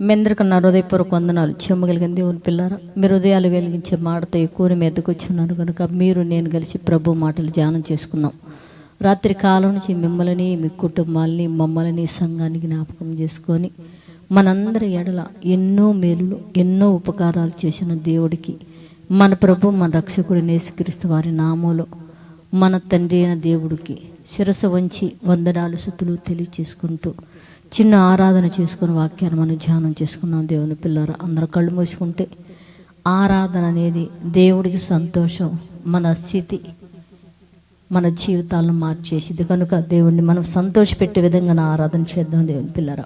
మీ అందరికీ నా హృదయపూర్వక వందనాలు. చెమ్మగలిగిన దేవుని పిల్లారా మీరు హృదయాలు వెలిగించే మాటతో ఎక్కువ మీదకు వచ్చున్నాను కనుక మీరు నేను కలిసి ప్రభు మాటలు ధ్యానం చేసుకుందాం. రాత్రి కాలం నుంచి మిమ్మల్ని మీ కుటుంబాలని మమ్మల్ని సంఘాన్ని జ్ఞాపకం చేసుకొని మనందరి ఎడల ఎన్నో మేలులు ఎన్నో ఉపకారాలు చేసిన దేవుడికి మన ప్రభు మన రక్షకుడు నేసుక్రీస్తు వారి నామంలో మన తండ్రి అయిన దేవుడికి శిరస వంచి వందనాలు సుతులు తెలియచేసుకుంటూ చిన్న ఆరాధన చేసుకుని వాక్యాన్ని మనం ధ్యానం చేసుకుందాం. దేవుని పిల్లర అందరూ కళ్ళు మూసుకుంటే ఆరాధన అనేది దేవుడికి సంతోషం మన స్థితి మన జీవితాలను మార్చేసింది. కనుక దేవుణ్ణి మనం సంతోషపెట్టే విధంగా నా ఆరాధన చేద్దాం దేవుని పిల్లర.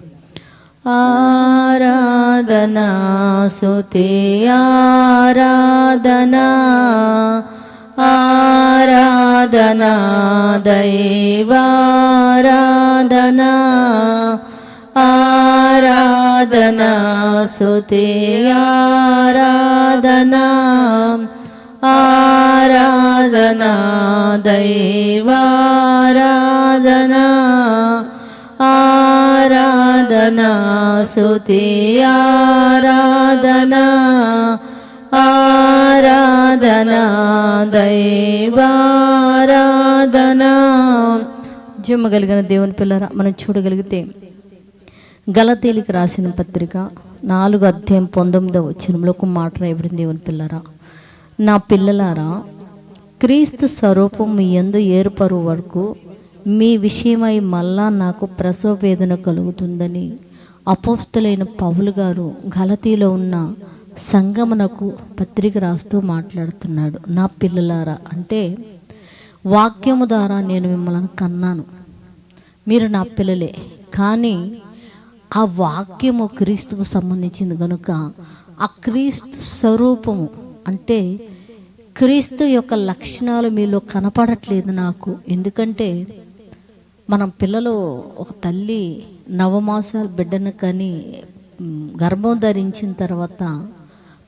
ఆరాధనా సుతే ఆరాధనా ఆరాధనా దైవారాధనా ఆరాధనా సుతే ఆరాధనా ఆరాధనా దైవారాధనా ఆరాధనా సుతి ఆరాధనా ఆరాధనా దైవారాధనా కలిగిన దేవుని పిల్లరా మనం చూడగలిగితే గలతీలికి రాసిన పత్రిక నాలుగు అధ్యాయం పంతొమ్మిదవ వచ్చినంలో ఒక మాట రాయబడింది దేవుని పిల్లరా. నా పిల్లలారా క్రీస్తు స్వరూపం మీ యందు ఏర్పరు వరకు మీ విషయమై మళ్ళా నాకు ప్రసవ వేదన కలుగుతుందని అపోస్తులైన పౌలు గారు గలతీలో ఉన్న సంగమనకు పత్రిక రాస్తూ మాట్లాడుతున్నాడు. నా పిల్లలారా అంటే వాక్యము ద్వారా నేను మిమ్మల్ని కన్నాను. మీరు నా పిల్లలే. కానీ ఆ వాక్యము క్రీస్తుకు సంబంధించింది కనుక ఆ క్రీస్తు స్వరూపము అంటే క్రీస్తు యొక్క లక్షణాలు మీలో కనపడట్లేదు నాకు. ఎందుకంటే మనం పిల్లలు ఒక తల్లి నవమాసాలు బిడ్డను కానీ గర్భం ధరించిన తర్వాత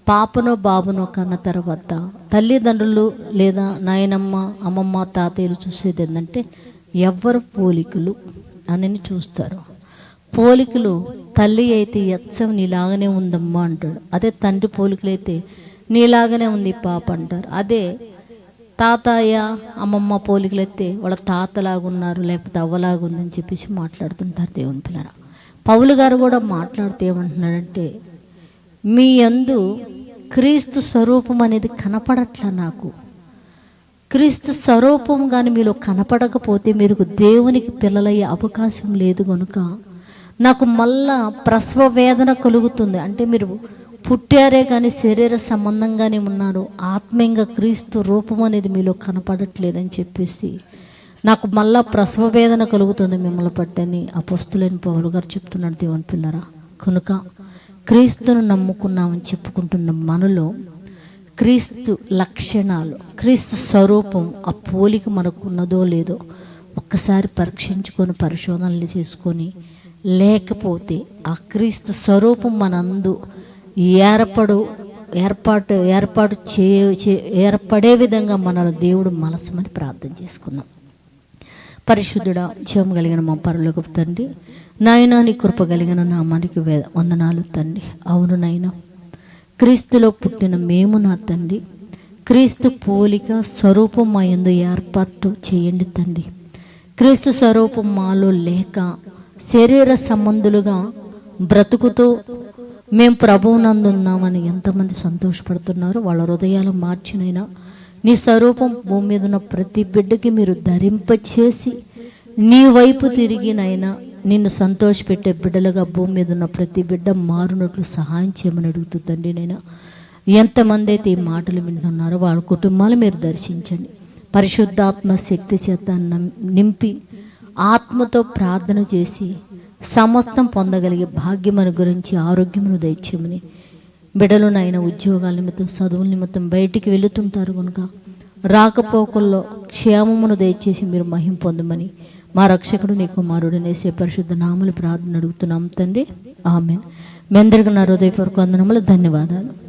పాపనో బాబునో కన్న తర్వాత తల్లిదండ్రులు లేదా నాయనమ్మ అమ్మమ్మ తాతయ్యలు చూసేది ఏంటంటే ఎవరు పోలికలు అని చూస్తారు. పోలికలు తల్లి అయితే ఎచ్చం నీలాగానే ఉందమ్మా అంటాడు. అదే తండ్రి పోలికలు అయితే నీలాగానే ఉంది పాప అంటారు. అదే తాతయ్య అమ్మమ్మ పోలికలు అయితే వాళ్ళ తాతలాగా ఉన్నారు లేకపోతే అవ్వలాగా ఉందని చెప్పేసి మాట్లాడుతుంటారు దేవుని పిల్లర. పౌలు గారు కూడా మాట్లాడుతూ ఏమంటున్నాడంటే మీ అందు క్రీస్తు స్వరూపం అనేది కనపడట్లా నాకు. క్రీస్తు స్వరూపం కానీ మీలో కనపడకపోతే మీరు దేవునికి పిల్లలయ్యే అవకాశం లేదు కనుక నాకు మళ్ళా ప్రసవ వేదన కలుగుతుంది. అంటే మీరు పుట్టారే కానీ శరీర సంబంధంగానే ఉన్నారు ఆత్మీయంగా క్రీస్తు రూపం అనేది మీలో కనపడట్లేదని చెప్పేసి నాకు మళ్ళా ప్రసవ వేదన కలుగుతుంది మిమ్మల్ని పట్టని అపోస్తులైన పౌలు గారు చెప్తున్నాడు దేవుని పిల్లరా. కనుక క్రీస్తును నమ్ముకున్నామని చెప్పుకుంటున్న మనలో క్రీస్తు లక్షణాలు క్రీస్తు స్వరూపం ఆ పోలిక మనకు ఉన్నదో లేదో ఒక్కసారి పరీక్షించుకొని పరిశోధనలు చేసుకొని లేకపోతే ఆ క్రీస్తు స్వరూపం మనందు ఏర్పడు ఏర్పాటు ఏర్పాటు చే ఏర్పడే విధంగా మన దేవుడు మనసమని ప్రార్థన చేసుకుందాం. పరిశుద్ధుడ జీవం కలిగిన మా పరలోకపు తండ్రి నాయనా నీ కృప కలిగిన నామానికి వేద వందనాలు తండ్రి. అవును నాయన క్రీస్తులో పుట్టిన మేము నా తండ్రి. క్రీస్తు పోలిక స్వరూపం మా యందు ఏర్పాటు చేయండి తండ్రి. క్రీస్తు స్వరూపం మాలో లేక శరీర సంబంధులుగా బ్రతుకుతూ మేము ప్రభువునందు ఉన్నామని ఎంతమంది సంతోషపడుతున్నారు. వాళ్ళ హృదయాలు మార్చినైనా నీ స్వరూపం భూమి మీద ఉన్న ప్రతి బిడ్డకి మీరు ధరింపచేసి నీ వైపు తిరిగినైనా నిన్ను సంతోషపెట్టే బిడ్డలుగా భూమి మీద ఉన్న ప్రతి బిడ్డ మారునట్లు సహాయం చేయమని అడుగుతుందండి నేను ఎంతమంది అయితే ఈ మాటలు వింటున్నారో వాళ్ళ కుటుంబాలు మీరు దర్శించండి. పరిశుద్ధాత్మ శక్తి చేత నింపి ఆత్మతో ప్రార్థన చేసి సమస్తం పొందగలిగే భాగ్యమను గురించి ఆరోగ్యమును దయచేయమని బిడలు నాయన ఉద్యోగాల నిమిత్తం చదువుల నిమిత్తం బయటికి వెళుతుంటారు కనుక రాకపోకల్లో క్షేమమును దయచేసి మీరు మహిం పొందమని మా రక్షకుడు నీ కుమారుడు నేసే పరిశుద్ధ నామలు ప్రార్థన అడుగుతున్నాం తండ్రి. ఆమె మీ అందరికీ నా హృదయపూర్వక వందనములు. ధన్యవాదాలు.